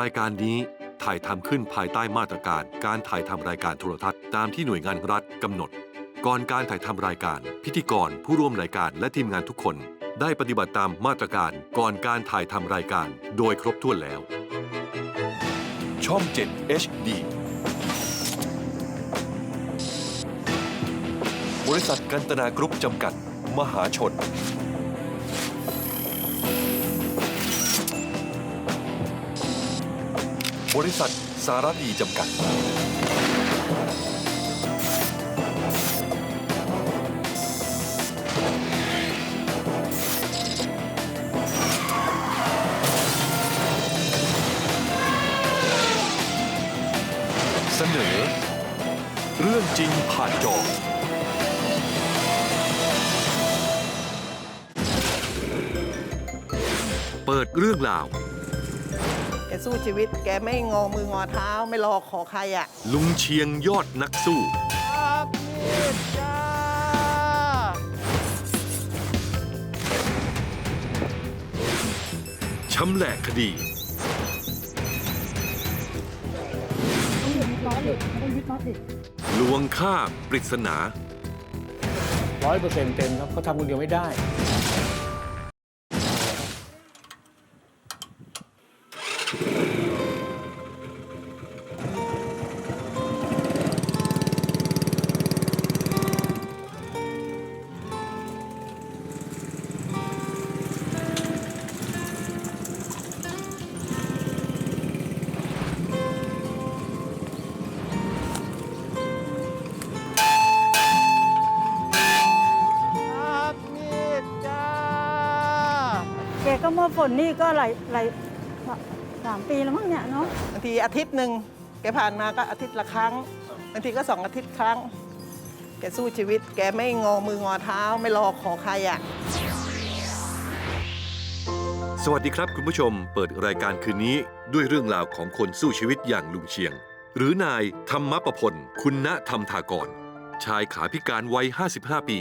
รายการนี้ถ่ายทำขึ้นภายใต้มาตรการการถ่ายทำรายการโทรทัศน์ตามที่หน่วยงานรัฐกำหนด ก่อนการถ่ายทำรายการ พิธีกรผู้ร่วมรายการและทีมงานทุกคน ได้ปฏิบัติตามมาตรการก่อนการถ่ายทำรายการ โดยครบถ้วนแล้ว ช่อง 7 HD บริษัทกันตนากรุ๊ปจำกัด มหาชน บริษัทสารดีจำกัด เสนอ เรื่องจริงผ่านจอ เปิดเรื่องราว สู้ชีวิต แกไม่งอมืองอเท้าไม่รอขอใครอะ ลุงเชียงยอดนักสู้ ครับนี่จ้าชำแหละคดี ลวงฆ่าปริศนา ร้อยเปอร์เซ็นต์เต็มครับเขาทำคนเดียวไม่ได้ แกก็เมื่อฝนนี่ก็หลายหลายสามปีแล้วมั้งเนี่ยเนาะบางทีอาทิตย์หนึ่งแกผ่านมาก็อาทิตย์ละครั้งบางทีก็สองอาทิตย์ครั้ง แกสู้ชีวิต แกไม่งอมืองอเท้าไม่รอขอใครอะสวัสดีครับคุณผู้ชมเปิดรายการคืนนี้ด้วยเรื่องราวของคนสู้ชีวิตอย่างลุงเชียง หรือนายธรรมประพลคุณณธรรมทากร ชายขาพิการวัย 55 ปี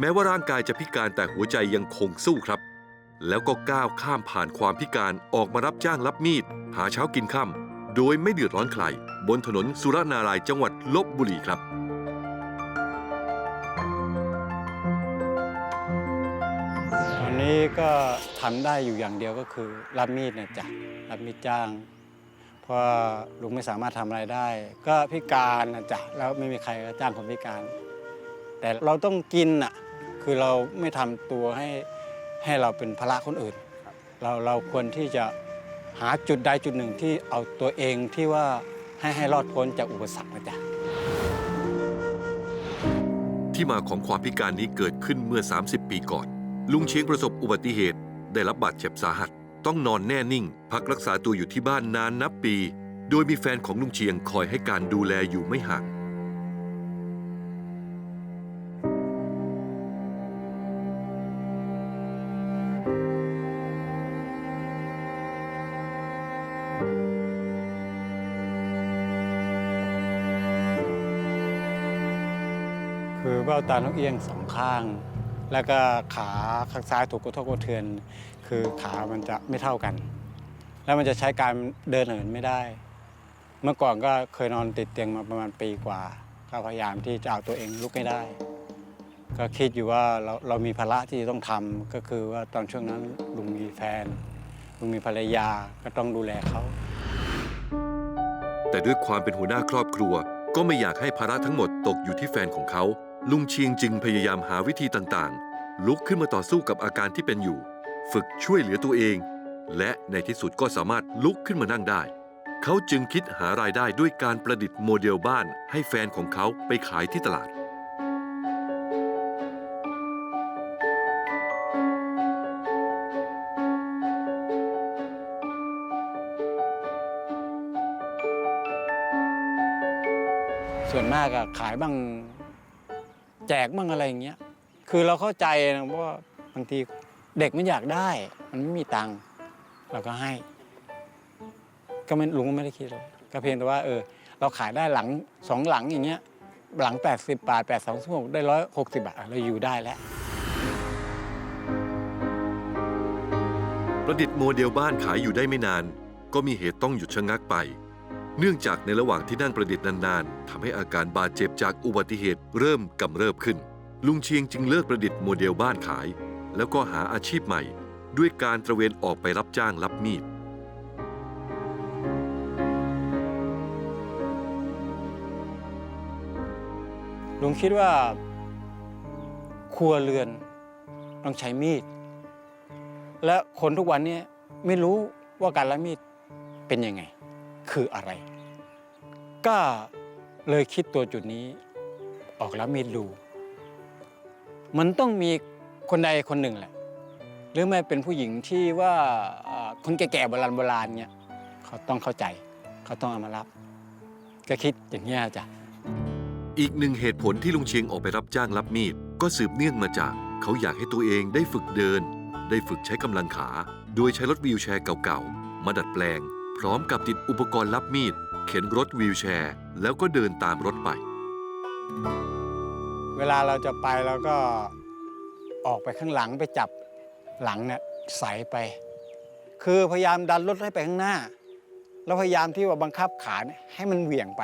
แม้ว่าร่างกายจะพิการแต่หัวใจยังคงสู้ครับ แล้วก็ก้าวข้ามผ่านความพิการออกมารับจ้างรับมีด หาเช้ากินค่ำโดยไม่เดือดร้อนใคร บนถนนสุรนารายจังหวัดลบบุรีครับ ตอนนี้ก็ทำได้อยู่อย่างเดียวก็คือ รับมีดเนี่ยจ้ะรับมีดจ้าง เพราะลุงไม่สามารถทำอะไรได้ ก็พิการนะจ๊ะแล้วไม่มีใครก็จ้างคนพิการ แต่เราต้องกินอะคือเราไม่ทำตัวให้ ให้เราเป็นภาระคนอื่น เราเราควรที่จะหาจุดใดจุดหนึ่งที่เอาตัวเองที่ว่าให้ให้รอดพ้นจากอุปสรรคนะจ๊ะที่มาของความพิการนี้เกิดขึ้นเมื่อ 30 ปีก่อน ลุงเชียงประสบอุบัติเหตุ ได้รับบาดเจ็บสาหัส ต้องนอนแน่นิ่ง พักรักษาตัวอยู่ที่บ้านนานนับปี โดยมีแฟนของลุงเชียงคอยให้การดูแลอยู่ไม่ห่าง เบ้าตาต้องเอียงสองข้าง แล้วก็ขาข้างซ้ายถูกกระทบกระเทือน คือขามันจะไม่เท่ากัน แล้วมันจะใช้การเดินเหินไม่ได้ เมื่อก่อนก็เคยนอนติดเตียงมาประมาณปีกว่า ก็พยายามที่จะเอาตัวเองลุกให้ได้ ก็คิดอยู่ว่าเราเรามีภาระที่ต้องทำก็คือว่าตอนช่วงนั้นลุงมีแฟนลุงมีภรรยาก็ต้องดูแลเขาแต่ด้วยความเป็นหัวหน้าครอบครัวก็ไม่อยากให้ภาระทั้งหมดตกอยู่ที่แฟนของเขา ลุงเชียงจึงพยายามหาวิธีต่างๆ ลุกขึ้นมาต่อสู้กับอาการที่เป็นอยู่ ฝึกช่วยเหลือตัวเอง และในที่สุดก็สามารถลุกขึ้นมานั่งได้ เขาจึงคิดหารายได้ด้วยการประดิษฐ์โมเดลบ้านให้แฟนของเขาไปขายที่ตลาด ส่วนมากอะขายบ้าง แจกบ้างอะไรอย่างเงี้ยคือเราเข้าใจนะว่าบางทีเด็กมันอยากได้ มันไม่มีตังค์เราก็ให้ ก็ไม่ลุงก็ไม่ได้คิดเลยก็เพียงแต่ว่าเออ เราขายได้หลังสองหลังอย่างเงี้ย หลัง 80 บาท8 2 6ได้ร้อยหกสิบาทเราอยู่ได้แล้ว ประดิษฐ์โมเดลบ้านขายอยู่ได้ไม่นาน ก็มีเหตุต้องหยุดชะงักไป เนื่องจากในระหว่างที่นั่งประดิษฐ์นานๆทำให้อาการบาดเจ็บจากอุบัติเหตุเริ่มกำเริบขึ้น ลุงเชียงจึงเลิกประดิษฐ์โมเดลบ้านขาย แล้วก็หาอาชีพใหม่ ด้วยการตระเวนออกไปรับจ้างรับมีดลุงคิดว่า ครัวเรือนต้องใช้มีด และคนทุกวันนี้ไม่รู้ว่าการละมีดเป็นยังไง คืออะไร ก็เลยคิดตัวจุดนี้ออกและมีดู มันต้องมีคนใดคนหนึ่งแหละ หรือไม่เป็นผู้หญิงที่ว่าคนแก่ๆโบราณโบราณเนี่ยเขาต้องเข้าใจเขาต้องเอามารับ ก็คิดอย่างนี้จ้ะอีกหนึ่งเหตุผลที่ลุงเชียงออกไปรับจ้างรับมีด ก็สืบเนื่องมาจาก เขาอยากให้ตัวเองได้ฝึกเดิน ได้ฝึกใช้กำลังขา โดยใช้รถวีลแชร์เก่าๆ มาดัดแปลง พร้อมกับติดอุปกรณ์รับมีด เข็นรถวีลแชร์ แล้วก็เดินตามรถไป เวลาเราจะไปเราก็ออกไปข้างหลังไปจับหลังเนี่ยใสไป คือพยายามดันรถให้ไปข้างหน้า แล้วพยายามที่ว่าบังคับขาเนี่ยให้มันเหวี่ยงไป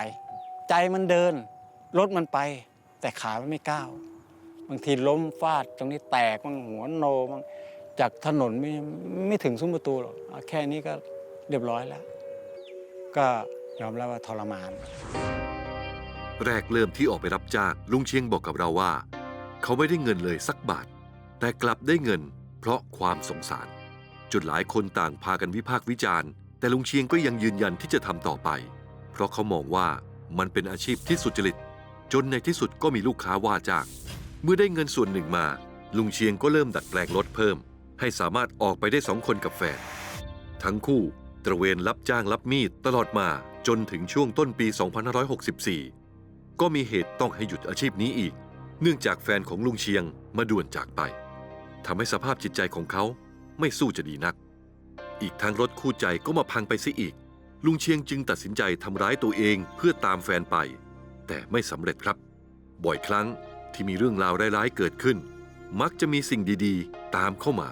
ใจมันเดิน รถมันไป แต่ขามันไม่ก้าวบางทีล้มฟาดตรงนี้แตกบ้างหัวโนบ้างจากถนนไม่ไม่ถึงซุ้มประตูหรอกแค่นี้ก็ เรียบร้อยแล้ว ก็ยอมรับว่าทรมาน แรกเริ่มที่ออกไปรับจ้างลุงเชียงบอกกับเราว่า เขาไม่ได้เงินเลยสักบาท แต่กลับได้เงิน เพราะความสงสารจนหลายคนต่างพากันวิพากษ์วิจารณ์ แต่ลุงเชียงก็ยังยืนยันที่จะทำต่อไป เพราะเขามองว่ามันเป็นอาชีพที่สุจริต จนในที่สุดก็มีลูกค้าว่าจ้าง เมื่อได้เงินส่วนหนึ่งมา ลุงเชียงก็เริ่มดัดแปลงรถเพิ่ม ให้สามารถออกไปได้สองคนกับแฟน ทั้งคู่ ตระเวนรับจ้างรับมีดตลอดมาจนถึงช่วงต้นปี 2564 ก็มีเหตุต้องให้หยุดอาชีพนี้อีก เนื่องจากแฟนของลุงเชียงมาด่วนจากไปทำให้สภาพจิตใจของเขาไม่สู้จะดีนัก อีกทั้งรถคู่ใจก็มาพังไปเสียอีก ลุงเชียงจึงตัดสินใจทำร้ายตัวเองเพื่อตามแฟนไป แต่ไม่สำเร็จครับ บ่อยครั้งที่มีเรื่องราวร้ายๆเกิดขึ้น มักจะมีสิ่งดีๆ ตามเข้ามา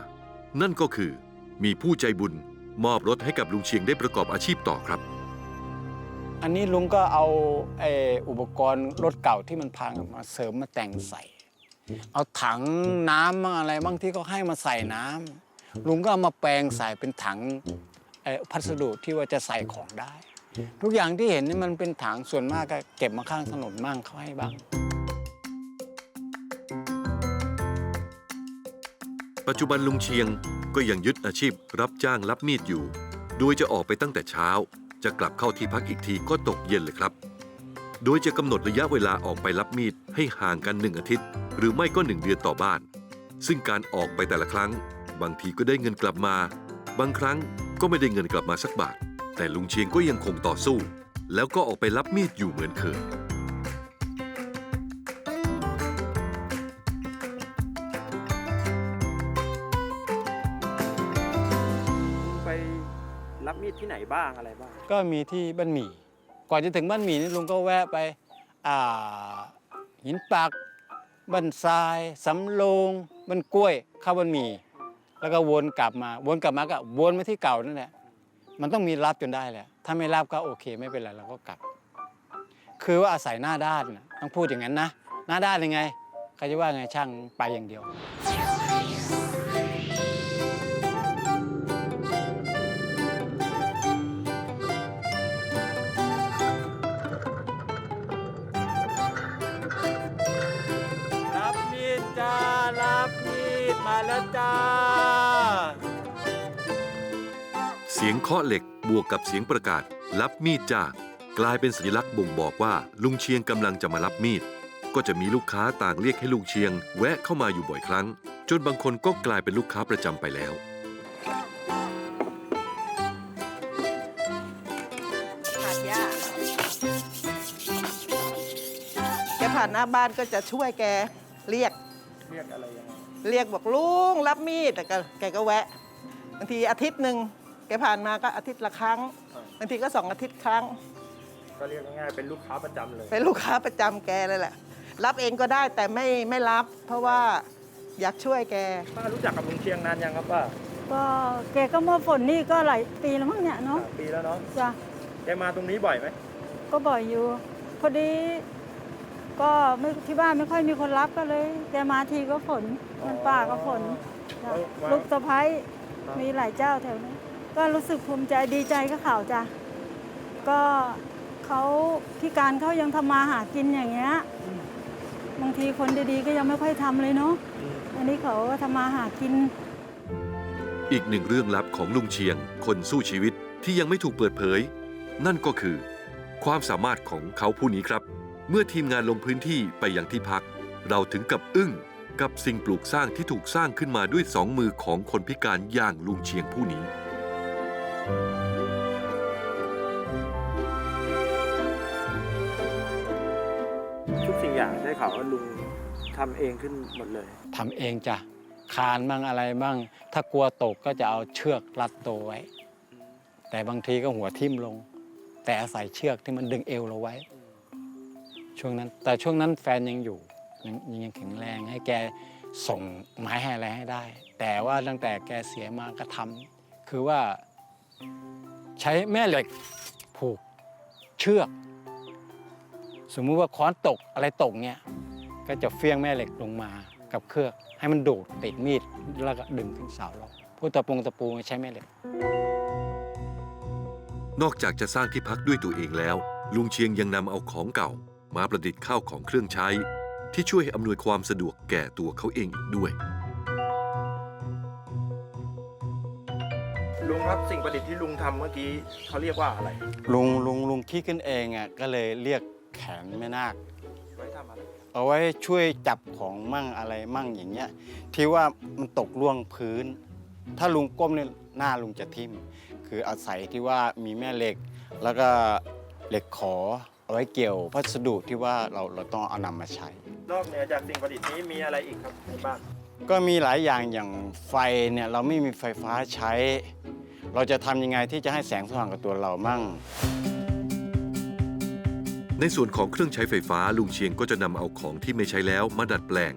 นั่นก็คือมีผู้ใจบุญ มอบรถให้กับลุงเชียงได้ประกอบอาชีพต่อครับ อันนี้ลุงก็เอาไออุปกรณ์รถเก่าที่มันพังมาเสริมมาแต่งใส่ เอาถังน้ำบ้างอะไรบางที่ก็ให้มาใส่น้ำลุงก็เอามาแปลงใส่เป็นถังไอ้พัสดุที่ว่าจะใส่ของได้ ทุกอย่างที่เห็นนี่มันเป็นถังส่วนมากก็เก็บมาข้างถนนมั่งเขาให้บ้าง ปัจจุบันลุงเชียงก็ยังยึดอาชีพรับจ้างรับมีดอยู่ โดยจะออกไปตั้งแต่เช้า จะกลับเข้าที่พักอีกทีก็ตกเย็นเลยครับ โดยจะกำหนดระยะเวลาออกไปรับมีดให้ห่างกันหนึ่งอาทิตย์ หรือไม่ก็หนึ่งเดือนต่อบ้าน ซึ่งการออกไปแต่ละครั้ง บางทีก็ได้เงินกลับมา บางครั้งก็ไม่ได้เงินกลับมาสักบาท แต่ลุงเชียงก็ยังคงต่อสู้ แล้วก็ออกไปรับมีดอยู่เหมือนเคย มีดที่ไหนบ้างอะไรบ้าง ก็มีที่บ้านหมี่ ก่อนจะถึงบ้านหมี่นี่ลุงก็แวะไปอ่าหินปักบ้านทรายสำโรงบ้านกล้วยเข้าบ้านหมี่ แล้วก็วนกลับมา วนกลับมาก็วนมาที่เก่านั่นแหละ มันต้องมีรับจนได้แหละ ถ้าไม่รับก็โอเคไม่เป็นไรเราก็กลับ คือว่าอาศัยหน้าด้านน่ะต้องพูดอย่างนั้นนะ หน้าด้านยังไงใครจะว่าไงช่างไปอย่างเดียว แล้วจ้า เสียงเคาะเหล็กบวกกับเสียงประกาศ รับมีดจ้ากลายเป็นสัญลักษณ์บ่งบอกว่าลุงเชียงกำลังจะมารับมีด ก็จะมีลูกค้าต่างเรียกให้ลุงเชียง แวะเข้ามาอยู่บ่อยครั้ง จนบางคนก็กลายเป็นลูกค้าประจำไปแล้วขาดยาแกผ่านหน้าบ้านก็จะช่วยแกเรียกเรียกอะไรยังไง เรียกบอกลุงรับมีดแต่แกแกก็แวะบางทีอาทิตย์หนึ่งแกผ่านมาก็อาทิตย์ละครั้งบางทีก็สองอาทิตย์ครั้ง ก็เรียกง่ายๆเป็นลูกค้าประจำเลย เป็นลูกค้าประจำแกเลยแหละ รับเองก็ได้แต่ไม่ไม่รับ เพราะว่าอยากช่วยแก ป้ารู้จักกับลุงเชียงนานยังครับป้าก็แกก็เมื่อฝนนี่ก็หลายปีแล้วมั้งเนี่ยเนาะสามปีแล้วเนาะจ้ะแกมาตรงนี้บ่อยไหมก็บ่อยอยู่ พอดี ก็ไม่ที่บ้านไม่ค่อยมีคนรับก็เลยแกมาทีก็ฝนมันป่าก็ฝนจ้ะลูกสะพ้ายมีหลายเจ้าแถวนี้ก็รู้สึกภูมิใจดีใจก็ข่าวจ้ะก็เขาพิการเขายังทำมาหากินอย่างเงี้ยบางทีคนดีๆก็ยังไม่ค่อยทำเลยเนาะอันนี้เขาก็ทำมาหากิน อีกหนึ่งเรื่องลับของลุงเชียง คนสู้ชีวิตที่ยังไม่ถูกเปิดเผย นั่นก็คือ ความสามารถของเขาผู้นี้ครับ เมื่อทีมงานลงพื้นที่ไปยังที่พัก เราถึงกับอึ้งกับสิ่งปลูกสร้างที่ถูกสร้างขึ้นมาด้วยสองมือของคนพิการอย่างลุงเชียงผู้นี้ ทุกสิ่งอย่างได้ข่าวว่าลุงทำเองขึ้นหมดเลย ทำเองจ้ะคานบ้างอะไรบ้าง ถ้ากลัวตกก็จะเอาเชือกรัดตัวไว้ แต่บางทีก็หัวทิ่มลง แต่อาศัยเชือกที่มันดึงเอวเราไว้ ช่วงนั้น แต่ช่วงนั้นแฟนยังอยู่ยังยังแข็งแรงให้แกส่งไม้ให้อะไรให้ได้ แต่ว่าตั้งแต่แกเสียมาก็ทำคือว่าใช้แม่เหล็กผูกเชือก สมมุติว่าค้อนตกอะไรตกเนี่ยก็จะเฟี้ยงแม่เหล็กลงมากับเครือก ให้มันดูดติดมีดแล้วก็ดึงขึ้นเสาเราพวกตะปูตะปูใช้แม่เหล็ก นอกจากจะสร้างที่พักด้วยตัวเองแล้ว ลุงเชียงยังนำเอาของเก่า มาประดิษฐ์ข้าวของเครื่องใช้ ที่ช่วยให้อำนวยความสะดวกแก่ตัวเขาเองอีกด้วย ลุงครับสิ่งประดิษฐ์ที่ลุงทำเมื่อกี้เขาเรียกว่าอะไร ลุงลุงลุงคิดขึ้นเองอะก็เลยเรียกแขนแม่นาค ไว้ทำอะไร เอาไว้ช่วยจับของมั่งอะไรมั่งอย่างเงี้ย ที่ว่ามันตกล่วงพื้น ถ้าลุงก้มเนี่ยหน้าลุงจะทิ่ม คืออาศัยที่ว่ามีแม่เหล็ก แล้วก็เหล็กขอ เอาไว้เกี่ยวพัสดุที่ว่าเราเราต้องเอานำมาใช้ นอกเหนือจากสิ่งประดิษฐ์นี้มีอะไรอีกครับในบ้านก็มีหลายอย่างอย่างไฟเนี่ยเราไม่มีไฟฟ้าใช้ เราจะทำยังไงที่จะให้แสงสว่างกับตัวเรามั่ง ในส่วนของเครื่องใช้ไฟฟ้าลุงเชียงก็จะนำเอาของที่ไม่ใช้แล้วมาดัดแปลง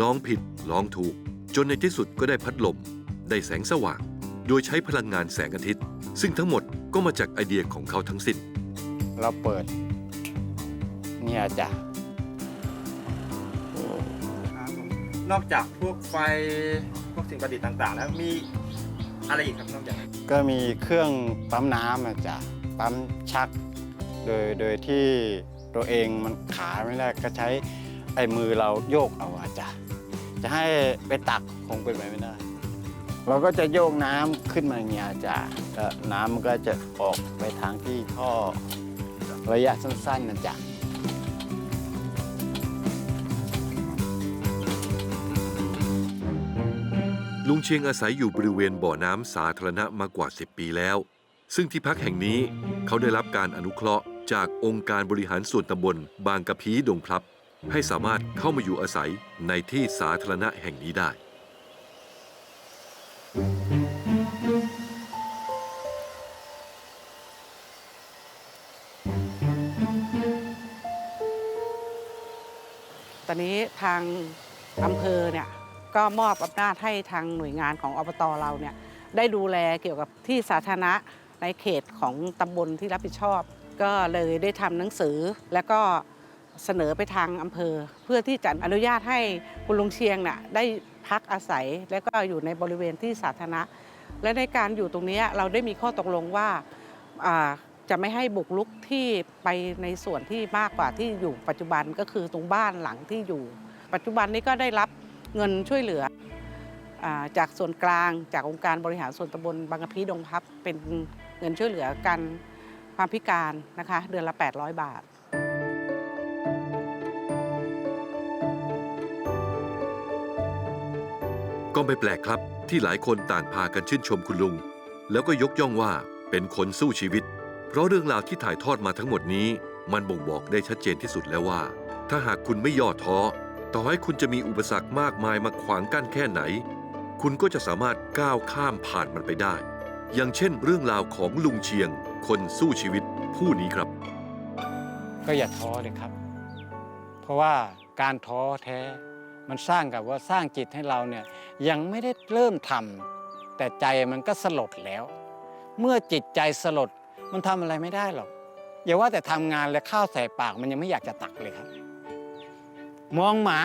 ลองผิด ลองถูก จนในที่สุดก็ได้พัดลม ได้แสงสว่าง โดยใช้พลังงานแสงอาทิตย์ ซึ่งทั้งหมดก็มาจากไอเดียของเขาทั้งสิ้น เราเปิด เนี่ยจ้ะนอกจากพวกไฟพวกสิ่งประดิษฐ์ต่างๆ แล้วมีอะไรอีกครับนอกจากนั้นก็มีเครื่องปั๊มน้ำอะจ้ะปั๊มชัก โดยโดยที่ตัวเองมันขาไม่ได้ก็ใช้ไอ้มือเราโยกเอาอะจ้ะจะให้ไปตักคงเป็นไปไม่ได้ เราก็จะโยกน้ำขึ้นมาอย่างเงี้ยจ้ะแล้วน้ำมันก็จะออกไปทางที่ท่อระยะสั้นๆนะจ๊ะ ลุงเชียงอาศัยอยู่บริเวณบ่อน้ำสาธารณะมากว่า 10 ปีแล้ว ซึ่งที่พักแห่งนี้เขาได้รับการอนุเคราะห์จากองค์การบริหารส่วนตำบลบางกะพีดงพลับ ให้สามารถเข้ามาอยู่อาศัยในที่สาธารณะแห่งนี้ได้ ตอนนี้ทางอำเภอเนี่ย ก็มอบอำนาจให้ทางหน่วยงานของอบตเราเนี่ยได้ดูแลเกี่ยวกับที่สาธารณะในเขตของตำบลที่รับผิดชอบ ก็เลยได้ทำหนังสือแล้วก็เสนอไปทางอำเภอ เพื่อที่จะอนุญาตให้คุณลุงเชียงน่ะได้พักอาศัยและก็อยู่ในบริเวณที่สาธารณะ และในการอยู่ตรงนี้เราได้มีข้อตกลงว่าอ่าจะไม่ให้บุกลุกที่ไปในส่วนที่มากกว่าที่อยู่ปัจจุบันก็คือตรงบ้านหลังที่อยู่ ปัจจุบันนี้ก็ได้รับ เงินช่วยเหลืออจากส่วนกลางจากองค์การบริหารส่วนตำบลบางกะพีดงพับ เป็นเงินช่วยเหลือกันความพิการนะคะเดือนละ 800 บาทก็ไม่แปลกครับที่หลายคนต่างพากันชื่นชมคุณลุง แล้วก็ยกย่องว่าเป็นคนสู้ชีวิต เพราะเรื่องราวที่ถ่ายทอดมาทั้งหมดนี้ มันบ่งบอกได้ชัดเจนที่สุดแล้วว่า ถ้าหากคุณไม่ย่อท้อ ต่อให้คุณจะมีอุปสรรคมากมายมาขวางกั้นแค่ไหน คุณก็จะสามารถก้าวข้ามผ่านมันไปได้ อย่างเช่น เรื่องราวของลุงเชียง คนสู้ชีวิตผู้นี้ครับ ก็อย่าท้อเลยครับ เพราะว่าการท้อแท้มันสร้างกับว่าสร้างจิตให้เราเนี่ยยังไม่ได้เริ่มทแต่ใจมันก็สลดแล้ว เมื่อจิตใจสลดมันทำอะไรไม่ได้หรอกอย่าว่าแต่ทำงานและข้าวใส่ปากมันยังไม่อยากจะตักเลยครับ มองหมา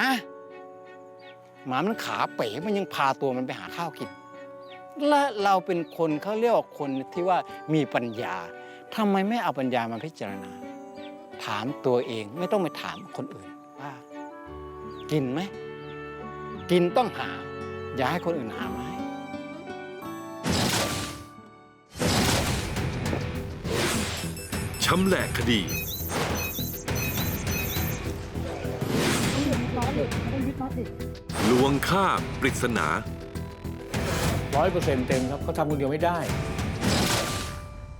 หมามันขาเป๋มันยังพาตัวมันไปหาข้าวกิน และเราเป็นคนเขาเรียกว่าคนที่ว่ามีปัญญาทำไมไม่เอาปัญญามาพิจารณา ถามตัวเองไม่ต้องไปถามคนอื่นว่ากินไหม กินต้องหา อย่าให้คนอื่นหามาให้ชำแหละคดี ลวงฆ่าปริศนาร้อยเปอร์เซ็นต์เต็มครับเขาทำคนเดียวไม่ได้